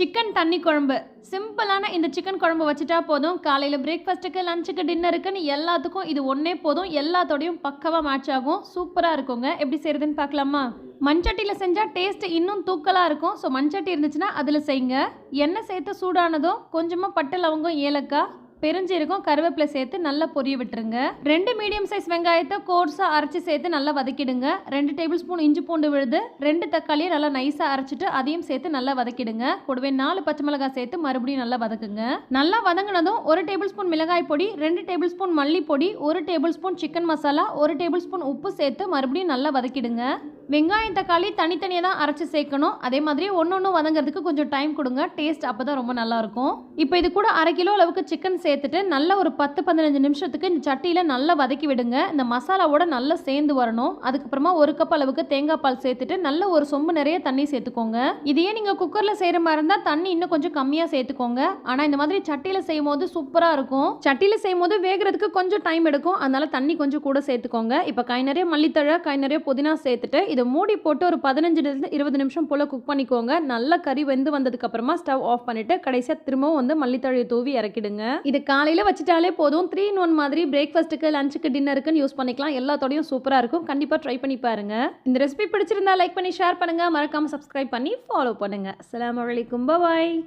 Chicken தண்ணி குழம்பு. சிம்பிளான இந்த சிக்கன் குழம்பு வச்சுட்டா போதும். காலையில் பிரேக்ஃபாஸ்ட்டுக்கு லஞ்சுக்கு டின்னருக்குன்னு எல்லாத்துக்கும் இது ஒன்றே போதும். எல்லாத்தோடையும் பக்கவாக மேட்ச் ஆகும். சூப்பராக இருக்குங்க. எப்படி செய்கிறதுன்னு பார்க்கலாமா? மண்சட்டியில் செஞ்சால் டேஸ்ட் இன்னும் தூக்கலாக இருக்கும். ஸோ மண்சட்டி இருந்துச்சுன்னா அதில் செய்யுங்க. எண்ணெய் சேர்த்து சூடானதும் கொஞ்சமாக பட்டை லவங்கம் ஏலக்காய் பெருஞ்சீரகம் கருவேப்பிலை சேர்த்து நல்லா பொரிய விட்டுருங்க. ரெண்டு மீடியம் சைஸ் வெங்காயத்தை கோர்ஸாக அரைச்சி சேர்த்து நல்லா வதக்கிடுங்க. ரெண்டு டேபிள் ஸ்பூன் இஞ்சி பூண்டு விழுது ரெண்டு தக்காளியை நல்லா நைஸாக அரைச்சிட்டு அதையும் சேர்த்து நல்லா வதக்கிடுங்க. கூடவே நாலு பச்சை மிளகாய் சேர்த்து மறுபடியும் நல்லா வதக்குங்க. நல்லா வதங்கினதும் ஒரு டேபிள் ஸ்பூன் மிளகாய் பொடி ரெண்டு டேபிள் ஸ்பூன் மல்லி பொடி ஒரு டேபிள் ஸ்பூன் சிக்கன் மசாலா ஒரு டேபிள் ஸ்பூன் உப்பு சேர்த்து மறுபடியும் நல்லா வதக்கிடுங்க. வெங்காயம் தக்காளி தனித்தனியாக தான் அரைச்சி சேர்க்கணும். அதே மாதிரி ஒன்று ஒன்று வதங்கிறதுக்கு கொஞ்சம் டைம் கொடுங்க. டேஸ்ட் அப்போ தான் ரொம்ப நல்லாயிருக்கும் இப்போ இது கூட அரை கிலோ அளவுக்கு சிக்கன் சேர்த்துட்டு நல்ல ஒரு பத்து பதினஞ்சு நிமிஷத்துக்கு இந்த சட்டியில் நல்லா வதக்கி விடுங்க. இந்த மசாலாவோட நல்லா சேர்ந்து வரணும். அதுக்கப்புறமா ஒரு கப் அளவுக்கு தேங்காய் பால் சேர்த்துட்டு நல்ல ஒரு சொம்பு நிறைய தண்ணி சேர்த்துக்கோங்க. இதையே நீங்கள் குக்கரில் செய்கிற மாதிரி இருந்தால் தண்ணி இன்னும் கொஞ்சம் கம்மியாக சேர்த்துக்கோங்க. ஆனால் இந்த மாதிரி சட்டியில் செய்யும் போது சூப்பராக இருக்கும். சட்டியில் செய்யும் போது வேகிறதுக்கு கொஞ்சம் டைம் எடுக்கும். அதனால தண்ணி கொஞ்சம் கூட சேர்த்துக்கோங்க. இப்போ கை நிறைய மல்லித்தழை கை நிறைய புதினா சேர்த்துட்டு இது மூடி போட்டு ஒரு பதினஞ்சுலேருந்து இருபது நிமிஷம் போல் குக் பண்ணிக்கோங்க. நல்லா கறி வெந்து வந்ததுக்கப்புறமா ஸ்டவ் ஆஃப் பண்ணிவிட்டு கடைசியாக திரும்பவும் வந்து மல்லித்தழையை தூவி இறக்கிடுங்க. இது காலையில் வச்சுட்டாலே போதும். த்ரீ இன் ஒன் மாதிரி பிரேக்ஃபாஸ்ட்டுக்கு லஞ்சுக்கு டின்னருக்குன்னு யூஸ் பண்ணிக்கலாம். எல்லாத்தோடையும் சூப்பராக இருக்கும். கண்டிப்பாக ட்ரை பண்ணி பாருங்க. இந்த ரெசிபி பிடிச்சிருந்தா லைக் பண்ணி ஷேர் பண்ணுங்கள் மறக்காமல் சப்ஸ்கிரைப் பண்ணி ஃபாலோ பண்ணுங்கள் அஸ்ஸலாமு அலைக்கும் பாய்